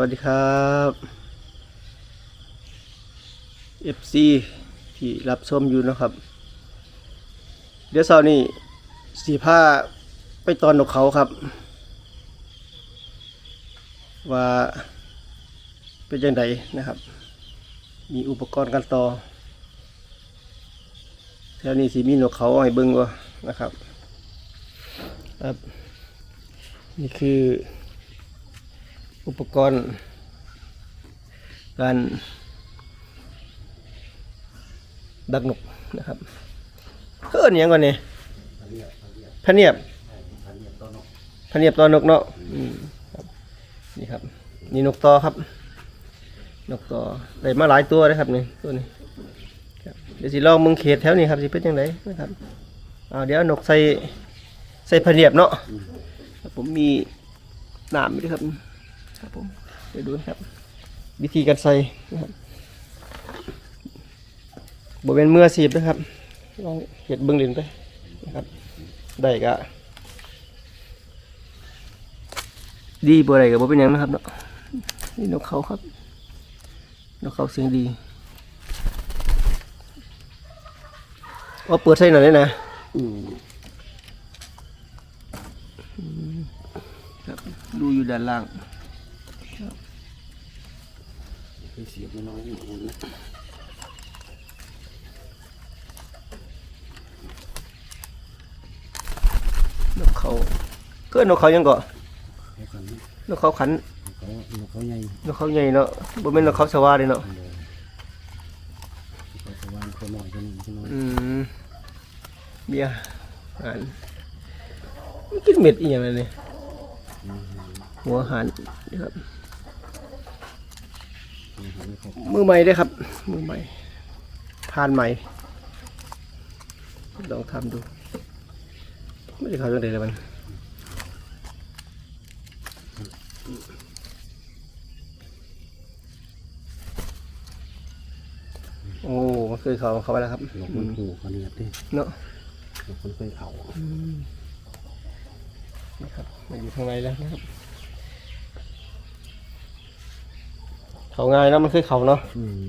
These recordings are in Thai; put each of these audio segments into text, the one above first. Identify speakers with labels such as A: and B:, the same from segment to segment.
A: วัสดีครับ FC ที่รับชมอยู่นะครับ เดี๋ยวเสาร์นี้สีผ้าไปตอนนกเขาครับ ว่าเป็นยังไงนะครับ มีอุปกรณ์การต่อแถวนี้สีมีนกเขาให้เบิ่งว่านะครับ ครับ นี่คือ อุปกรณ์ การดักนกนะครับเพิ่นหยังก่อนนี่พะเนียบพะเนียบตอนกเนาะอืมครับนี่ครับ นี่นกตอครับ นกตอได้มาหลายตัวเลยครับนี่ตัวนี้ครับเดี๋ยวสิลองมึงเขตแถวนี้ครับสิเป็นยังไงนะครับเอาเดี๋ยวนกใส่ใส่พะเนียบเนาะครับผมมีหนามด้วยครับ ครับผมเดี๋ยวดูนะครับ วิธีการใส่นะครับบริเวณเมื่อสีบนะครับลองเห็ดเบิ้งเลินไปนะครับได้ก็ดีบ่ได้ก็บ่เป็นหยังนะครับเนาะนี่นกเขาครับนกเขาเสียงดีว่าเปิดใส่หน่อยเลยนะอืมครับดูอยู่ด้านล่าง
B: ไป เสียบน้อยๆอยู่อุ่นนะ
A: นกเขาเกิดนกเขายังเกาะ
B: เขาขัน
A: นกเขาขัน
B: เขาเขาใหญ่
A: นกเขาใหญ่เนาะบ่แม่นนกเขาสวาเลยเนาะ
B: เลยเขาสว่างเขาหน่อยจะหนึ่งจะน้อย
A: อืมเบียร์อาหารมันกินเม็ดอีหยังเลยนี่หัวอาหารนี่ครับ มือใหม่เด้อครับ มือใหม่ผ่านใหม่ลองทำดู ไม่ได้เข้าเรื่องใดเลยมันโอ้มันเคยเขาเขาไปแล้วครับ
B: หลอกมันผูกเขาเนี่ยดิ
A: เนาะ
B: หลอกมันเคยเขา
A: นี่ครับมาอยู่ข้างในแล้วนะครับ เขาง่ายเนาะมันคือเขาเนาะ
B: อืม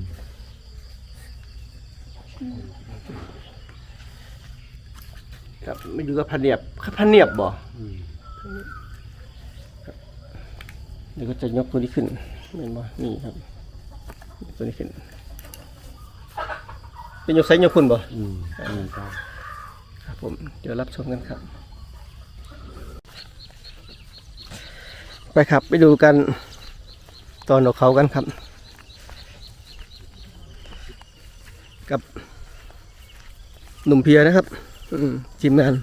A: ครับมาอยู่กับพันเนียบพันเนียบบ่
B: อืม
A: เดี๋ยวก็จะยกตัวนี้ขึ้นเห็นบ่นี่ครับยกตัวนี้ขึ้นเป็นยกไซส์ยกพุ่นบ่
B: อืมเหมือนกัน
A: ครับผมเดี๋ยวรับชมกันครับ ไปครับไปดูกัน ตอนนกเขากันครับ กับหนุ่มเพียนะครับอืมทีมงาน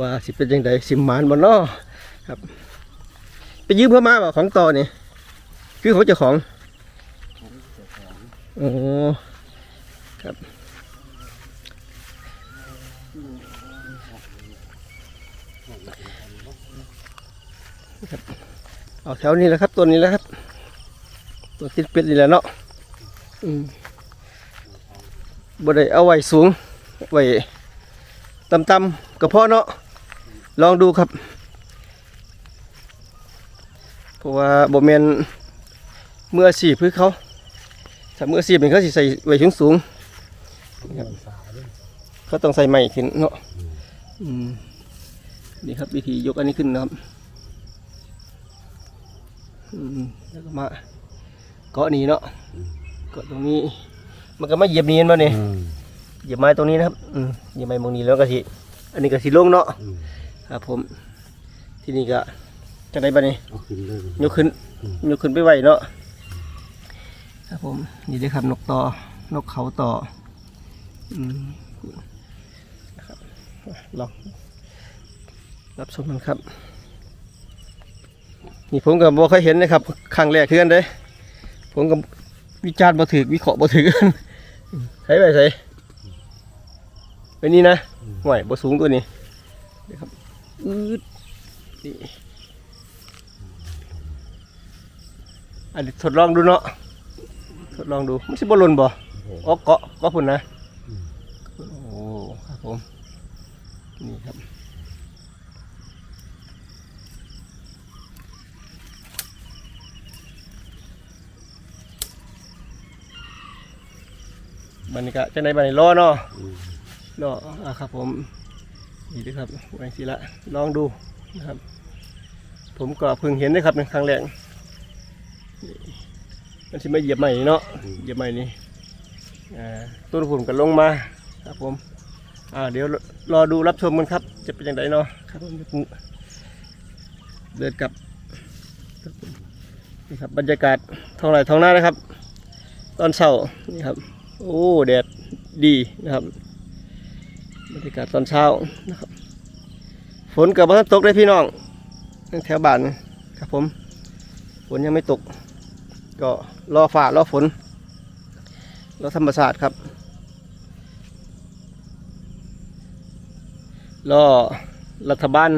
A: ว่าสิเป็นยังไงสิมานบ่เนาะครับ ไปยืมเพื่อมาบ่ของต่อนี่คือเขาเจ้าของโอ้ครับ เอาแถวนี้แหละครับตัวนี้แหละครับ ตัวติดเป็ดนี่แหละเนาะอืมบ่ได้เอาไว้สูงไว้ต่ำๆก็พอเนาะลองดูครับเพราะว่าบ่แม่นเมื่ออาชีพคือเขาถ้ามืออาชีพนี่เขาสิใส่ไว้สูงๆครับเขาต้องใส่ใหม่ขึ้นเนาะอืมนี่ครับวิธียกอันนี้ขึ้นนะครับอืม แล้วก็มาเกาะนี้เนาะเกาะตรงนี้ มันก็มาเหยียบนี้มาเนี่ย
B: อืม
A: เหยียบไม้ตรงนี้นะครับอืมเหยียบไม้ตรงนี้แล้วก็สิอันนี้ก็สิลงเนาะ
B: อืม
A: ครับผมที่นี่ก็จะได้บ้านี้
B: เอาขึ้นเลย
A: ยกขึ้นยกขึ้นไปไหวเนาะครับผมนี่ได้ครับนกต่อนกเขาต่ออืมนะครับลองรับชมกันครับ นี่ผมก็บ่เคยเห็นนะครับครั้งแรกคือกันเด้ผมก็วิจารณ์บ่ถือวิเคราะห์บ่ถือกันใช้ไปใส่ไปนี่นะห่วยบ่สูงตัวนี้เดี๋ยวครับอืดนี่อันนี้ทดลองดูเนาะทดลองดูมันสิบ่หล่นบ่
B: โอ้โห
A: อ๋อเกาะเกาะพุ่นนะโอ้ครับผมนี่ครับ บันนี้ก็จะในบันนี้รอเนาะ
B: อืม
A: รออะครับผมนี่ด้วยครับไว้สิละลองดูนะครับ ผมก็เพิ่งเห็นนะครับในครั้งแรกนี่มันสิมาเหยียบใหม่เนาะเหยียบใหม่นี่อ่าต้นผุนก็ลงมาครับผมอ่าเดี๋ยวรอดูรับชมกันครับ จะเป็นอย่างไรเนาะครับผมเดินกลับนี่ครับบรรยากาศท้องไร่ท้องนานะครับ ตอนเช้านี่ครับ โอ้แดดดีนะครับบรรยากาศตอนเช้านะครับฝนกับมันตกได้พี่น้องแถวบ้านครับผมฝนยังไม่ตก ก็รอฝ่ารอฝนรอธรรมศาสตร์ครับรอรัฐบาล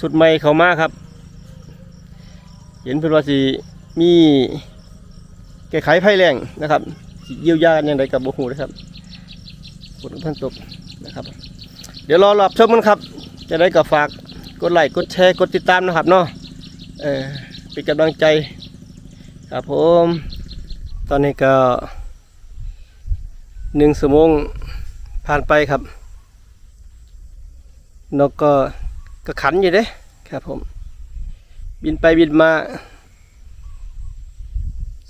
A: สุดใหม่เขามาครับ เห็นเพื่อนว่าสิมีแก้ไขภัยแรงนะครับ เยียวยาอย่างไรกับบุหูนะครับฝนกำลังตกนะครับ เดี๋ยวรอรับชมกันครับ จะได้ก็ฝากกดไลค์กดแชร์กดติดตามนะครับเนาะเออเป็นกำลังใจครับผม ตอนนี้ก็หนึ่งชั่วโมงผ่านไปครับนกก็ก็ขันอยู่เด้ครับผม บินไปบินมา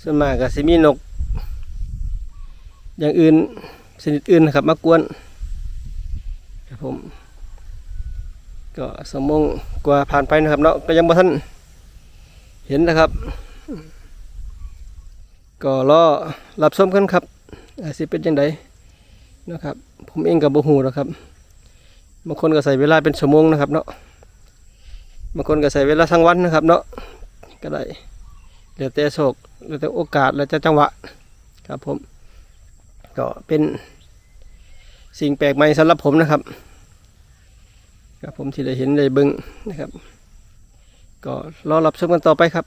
A: ส่วนมากก็สิมีนก อย่างอื่นชนิดอื่นนะครับมากวนครับผม ก็สมงกว่าผ่านไปนะครับเนาะก็ยังบ่ทันเห็นนะครับ ก็รอรับชมกันครับอาจสิเป็นยังไงนะครับ ผมเองกับบ่ฮู้หรอกครับบางคนก็ใส่เวลาเป็นชั่วโมงนะครับเนาะบางคนก็ใส่เวลาทั้งวันนะครับ เนาะก็ได้แล้วแต่โชคแล้วแต่โอกาสแล้วแต่จังหวะครับผม ก็เป็นสิ่งแปลกใหม่สำหรับผมนะครับครับผมที่ได้เห็นได้เบิ่งนะครับ ก็รอรับชมกันต่อไปครับ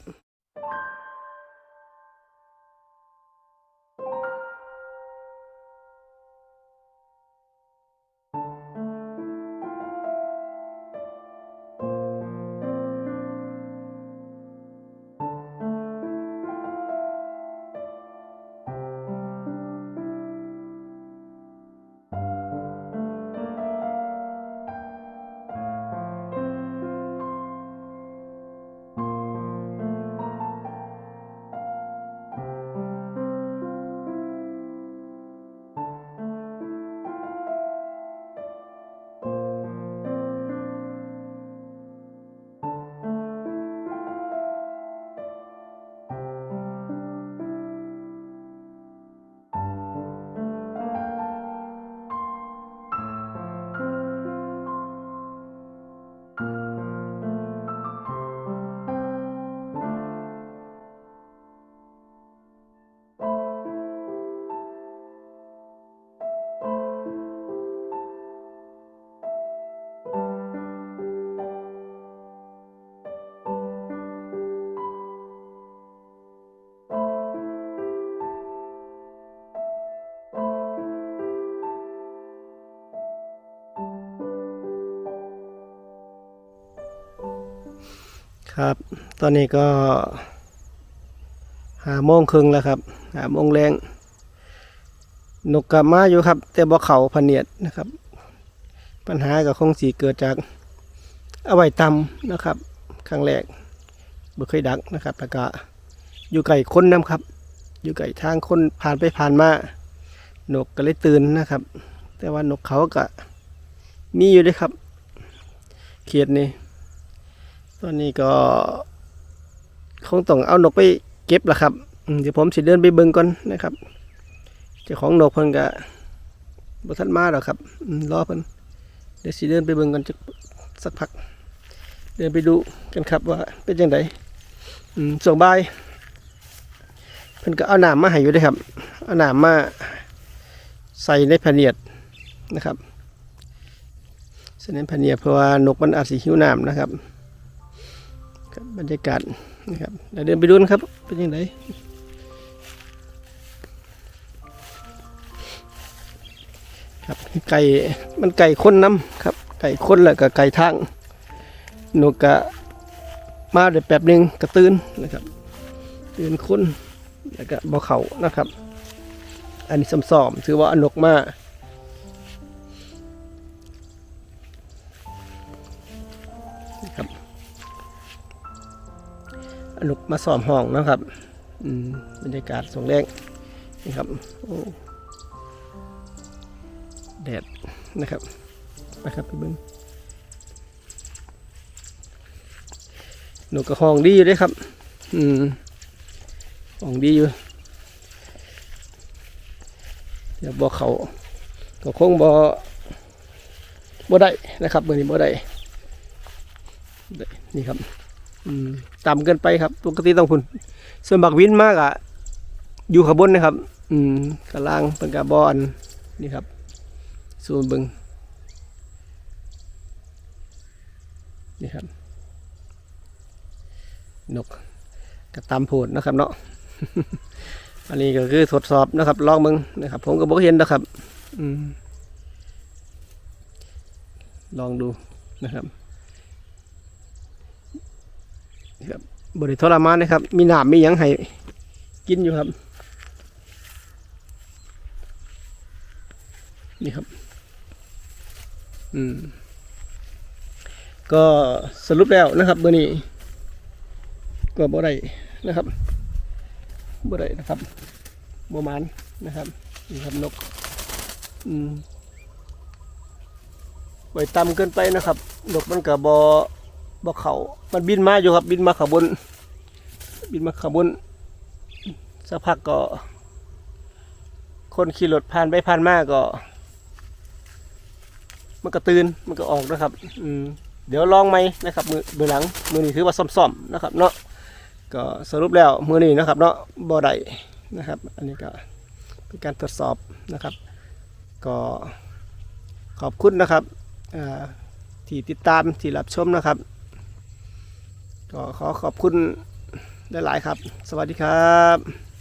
A: ครับ ตอนนี้ก็หาโมงครึ่งแล้วครับหาโมงแรงนกกลับมาอยู่ครับ แต่บ่เขาพะเนียดนะครับ ปัญหาก็คงสีเกิดจากเอาไว้ตำนะครับครั้งแรกบ่เคยดักนะครับแล้วก็อยู่ไก่คนน้ำครับ อยู่ไก่ทางคนผ่านไปผ่านมานกก็เลยตื่นนะครับ แต่ว่านกเขาก็มีอยู่ด้วยครับ เขียดนี่ ตอนนี้ก็คงต้องเอานกไปเก็บละครับ เดี๋ยวผมสิเดินไปเบิ่งก่อนนะครับเจ้าของนกเพิ่นก็บ่ทันมาหรอกครับรอเพิ่นเดี๋ยวสิเดินไปเบิ่งกันจักสักพัก เดินไปดูกันครับว่าเป็นจังไดส่วงบ่ายเพิ่นก็เอาน้ำมาให้อยู่ด้อครับเอาน้ำมาใส่ในพะเนียดนะครับใส่ในพะเนียดเพราะว่านกมันอาจสิหิวน้ำนะครับ ครับบรรยากาศนะครับเดี๋ยวเดินไปดูนะครับ เป็นยังไงครับไก่มันไก่คนน้ำครับ ไก่คนแล้วก็ไก่ทางนกกะมาเดี๋ยวแป๊บหนึงก็ตื่นนะครับ ตื่นคนแล้วก็บ่เขานะครับ อันนี้ซ้อมๆถือว่าอนกมานี่ นกมาซ้อมห้องนะครับอืมบรรยากาศสงแรงนี่ครับโอ้แดดนะครับไปครับไปเบิ้งนกกระห้องดีอยู่เด้ครับ อืมห้องดีอยู่ เดี๋ยวบ่เขาก็คงบ่บ่ได้นะครับมื้อนี้บ่ได้ได้นี่ครับ ต่ำเกินไปครับ ปกติต้องพุ่นส่วนบักวินมากอะอยู่ข้างบนนะครับ อืมกลางเป็นกระบอนนี่ครับสูนบิงนี่ครับ นกกระตำโพดนะครับ เนาะอันนี้ก็คือทดสอบนะครับ ลองมึงนะครับ ผมก็บอกเห็นนะครับ อืมลองดูนะครับนี่ ครับบริทรมานนะครับ มีหนามมียังให้กินอยู่ครับ นี่ครับ อืม ก็สรุปแล้วนะครับเบอร์นี้ ก็บ่ได้นะครับบ่ได้นะครับบ่หมันนะครับนี่ครับนก อืมไว้ต่ำเกินไปนะครับนกมันกับ่บ่ บอกเขามันบินมาอยู่ครับ บินมาขางบนบินมาขางบนสักพักก็ คนขี่รถผ่านไปผ่านมาก็ มันก็ตื่นมันก็ออกนะครับ อืมเดี๋ยวลองไหมนะครับ มือมือหลัง มือนี้ถือว่าซ่อมๆนะครับ เนาะก็สรุปแล้วมือนี้นะครับ เนาะบ่ได้นะครับ อันนี้ก็เป็นการตรวจสอบนะครับ ก็ขอบคุณนะครับที่ติดตามที่รับชมนะครับ ก็ขอขอบคุณหลายๆครับ สวัสดีครับ